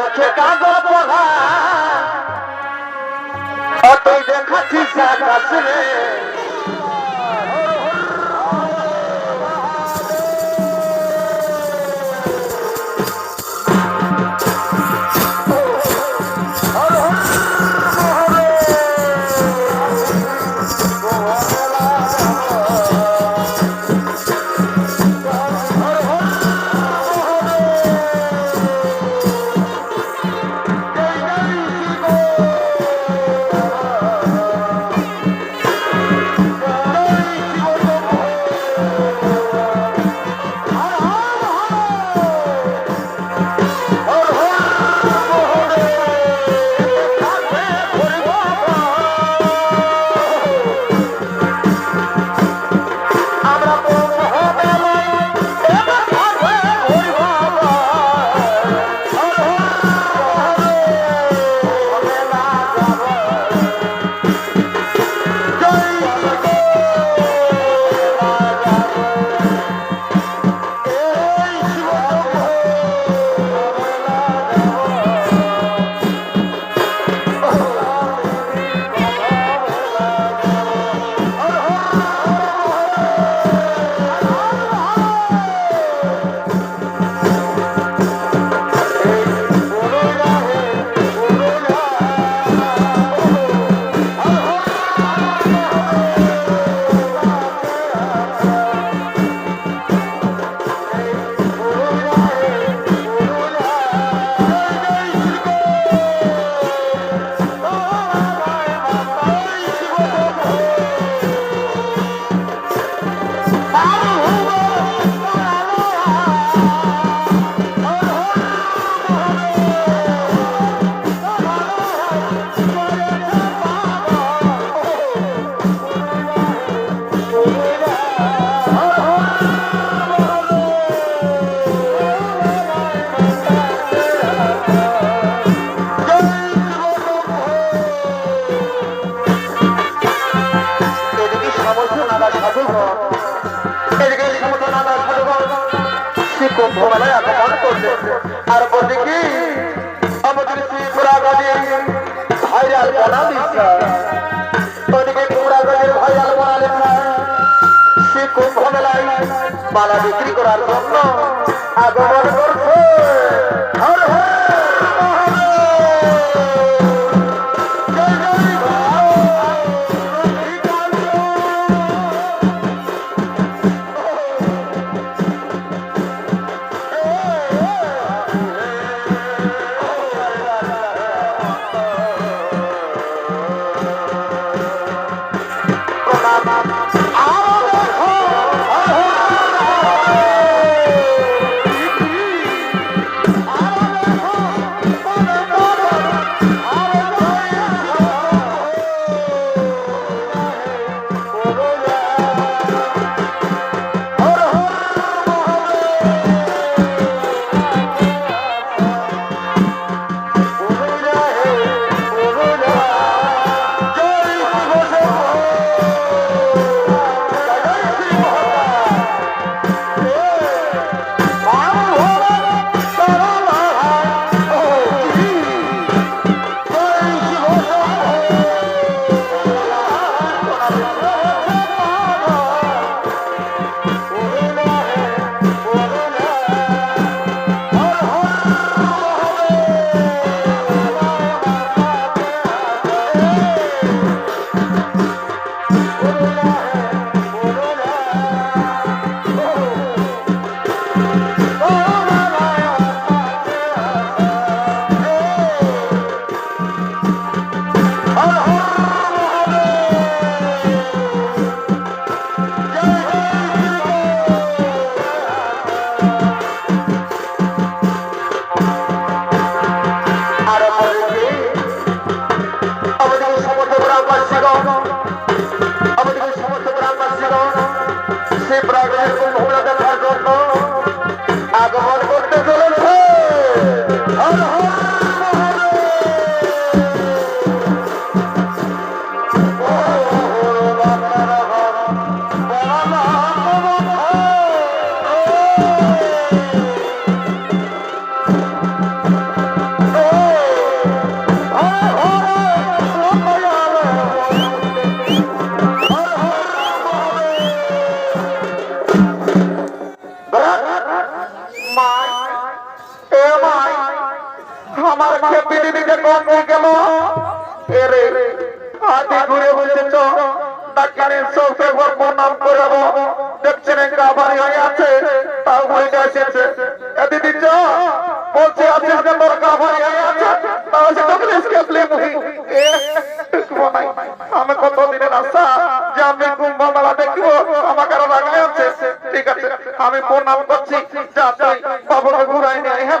চোখে কাগজ পড়া। অতই দেখাচ্ছিস আকাশ রে। সে কুম্ভ মেলায় আগমন করছে। আর ওদিকে আমাদের শ্রী পুরাগাজী ভাইরাল বনা লিখা ওদিকে পুরাগাজীর ভাইরাল বনা লেখা সে কুম্ভ মেলায় মালা বিক্রি করার জন্য আগমন করছে। হর হর বলছে চ সবকে একবার প্রণাম করে যাব দেখছেন গাভারি হয়ে আছে, তাও বইটা এসেছে। দিদি চ বলছে আছিস যে তোর গাভারি হয়ে আছে, তাও সে তো প্লিজ কেপলে মুহি আমি কত আশা যে আমি কুম্ভ মেলা দেখব, আমাকে আরও লাগাই আছে ঠিক আছে, আমি প্রণাম করছি, যা তুই বাবুকে ঘুরাই নিয়ে হ্যাঁ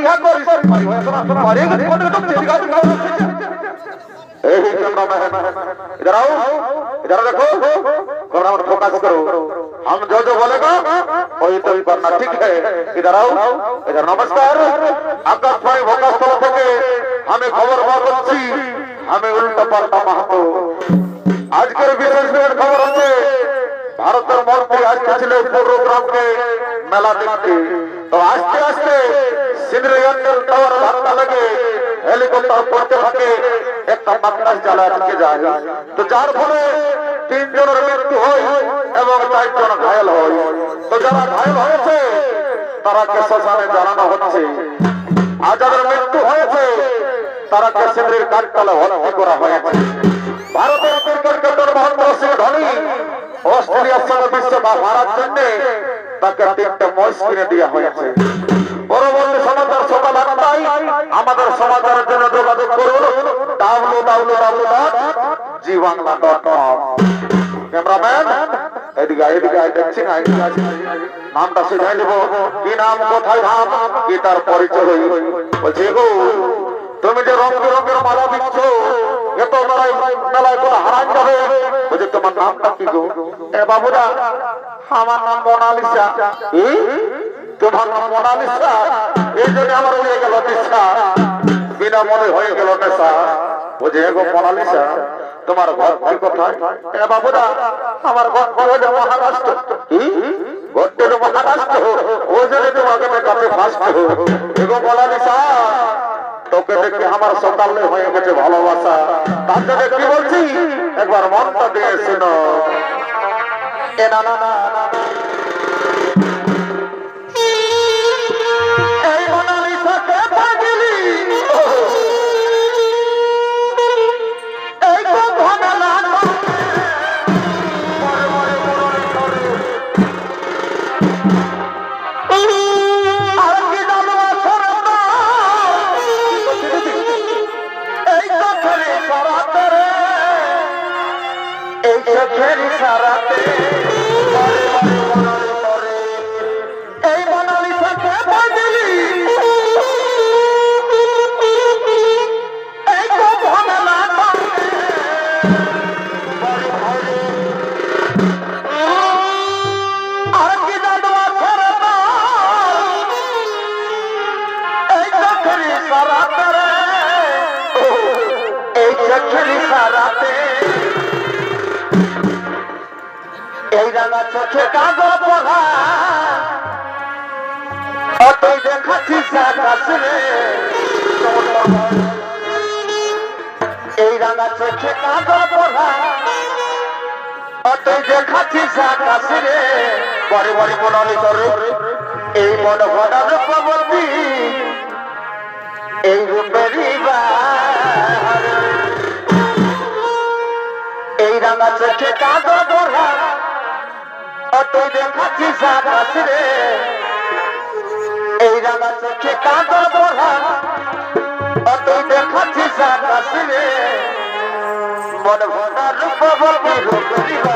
ইহা করিস আরে কোন তো ঠিক আছে এই ক্যামেরাম্যান इधर आओ इधर देखो कैमरा पर फोकस करो हम जो जो बोलेगा वही तो ही करना ठीक है इधर आओ इधर नमस्कार আকাশ ভাই ভোকাস্থল থেকে আমি খবর বার করছি আমি উল্টো পাল্টা মাহাতো আজকের বিশেষ দিনের খবর হচ্ছে ভারতের মন্ত্রী আজকে ছিল প্রোগ্রামকে মেলা দেখতে তো আস্তে আস্তে সিন্দ্রিয়ান্ডেল টাওয়ার লাগে হেলিকপ্টার পড়তে থাকে একটা বাতাস জ্বালা যায়। তো যার ফলে তিনজনের মৃত্যু হয় এবং চারজন ঘায়ল হয়। তো যারা ঘায়ল হয়েছে তারাকে শ্মশানে জানানো হচ্ছে। আর যাদের মৃত্যু হয়েছে তারাকে সিন্দ্রির কাঠতলে ভর্তি করা হয়েছে। ভারতের ক্রিকেট মহেন্দ্র সিং ধোনি অস্ট্রেলিয়ার সঙ্গে বিশ্বকাপ হারার জন্য তাকে তিনটে মহিষ কিনে দেওয়া হয়েছে। পরবর্তী সমাচার সকাল আটটায় আমাদের সমাচারের জন্য যোগাযোগ করুন। W W W Zee Bangla dot com. Cameraman, এদিকে এদিকে দেখছি না নামটা শুনে নেব। কি নাম, কোথায় ধাম কি তার পরিচয় গো তুমি যে রং বেরঙের মালা দিচ্ছ, এত মেলায় মেলায় কোনো হারান যাবে? বলছে, তোমার নামটা কি গো? এ বাবুরা আমার নাম মোনালিসা। তোমার নাম মোনালিসা? এই জন্য আমার হয়ে গেল দিশা বিনা মনে হয়ে গেল নেশা। বুঝে গো মোনালিসা, তোমার ঘর কি কোথায়? এ বাবুরা আমার ঘর হয়ে মহারাষ্ট্র? ঘরটা মহারাষ্ট্র। ও জন্য তোমাকে আমি কাছে ফার্স্ট এগো মোনালিসা তোকে দেখে আমার সকালে হয়ে গেছে ভালোবাসা। তার জন্য কি বলছি? একবার মনটা দিয়ে শুনো। না না না, চোখের সারাতে রাঙা চোখে কাগজ পড়া অতই রে এই রাঙা চোখে কাগজ পড়া অতই দেখাচ্ছিস আকাশ রে বড় বড় মনে করে এই মন ভরা রূপবতী এই রূপেরই বাহার এই রাঙা চোখে কাঁদো তোদের কাছে সাদাস রে। এই রাঙা চোখে কাঁদো বলা। তোদের কাছে সাদাস রে। মন ভরা রূপ বলবি রূপ দিবা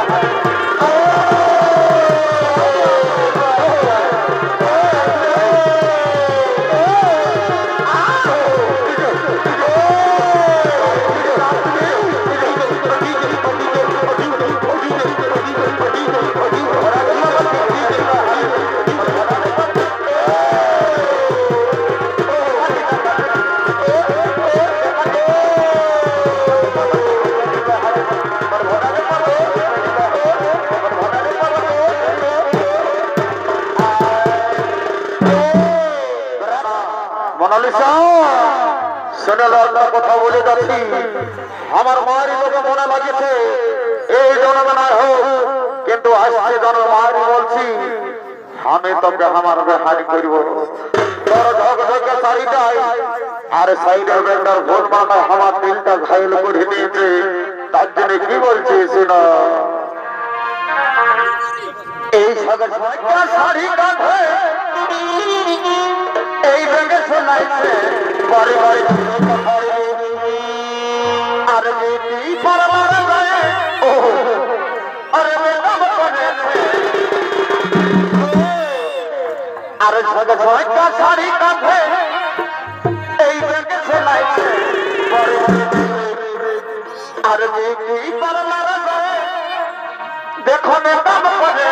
শুনে একটা কথা বলে যাচ্ছি। আমার মায়ের লোকে মনে লাগেছে এই জন্মে না হোক, কিন্তু আজকে জন্ম মায়ের বলছি, আমি তোকে আমার বেহারি করব। তোর ঝকঝকে শাড়িটাই আর সাইডের বেটার ভোট মাথা আমার দিলটা ঘায়ল করে দিয়েছে। তার জন্য কি বলছিস না এই সাগর শাড়ি কাঁধে, এই রঙে শোনাইছে আর ঝগ ঝগটা শাড়ি কাঁধে এই দেখো বেদম করে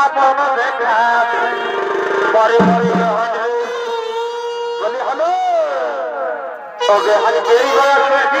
মাতন দেখা পরে পরে বলি হলো ও রেহাই এই রয়েছে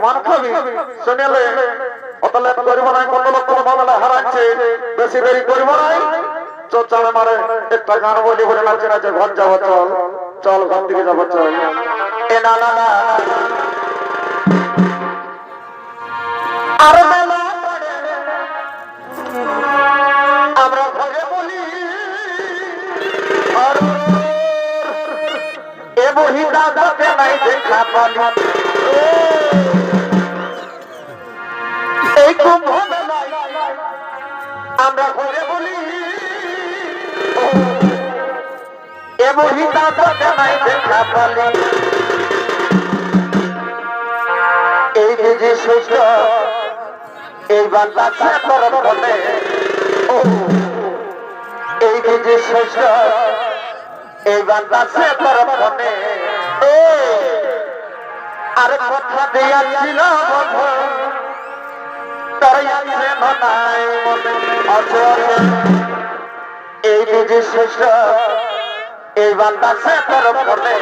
কামান খাবি শুনেলে অত লেট করিব নাই কত লোক কোনো মামলা হারাচ্ছে, বেশি দেরি করিব নাই চল মারে, একটা গান বলি বলে নাচে নাচে ঘর যাব, চল চল ঘর দিকে যাব, চল। এ না না না। আর আমরা বলি এ বহি দাদাকে নাই দেখা পালি। আমরা ঘরে বলি এ বহি দাদাকে নাই দেখা পালি এই যে সুস্থ এই বান্দা তোর বলে এই যে সুস্থ এই বান্দা সে তোর এ আর কথা দিয়াছিল বন্ধু আছে মনাই আছে এই যে সুস্থ এই বান্দা সে তোর বলে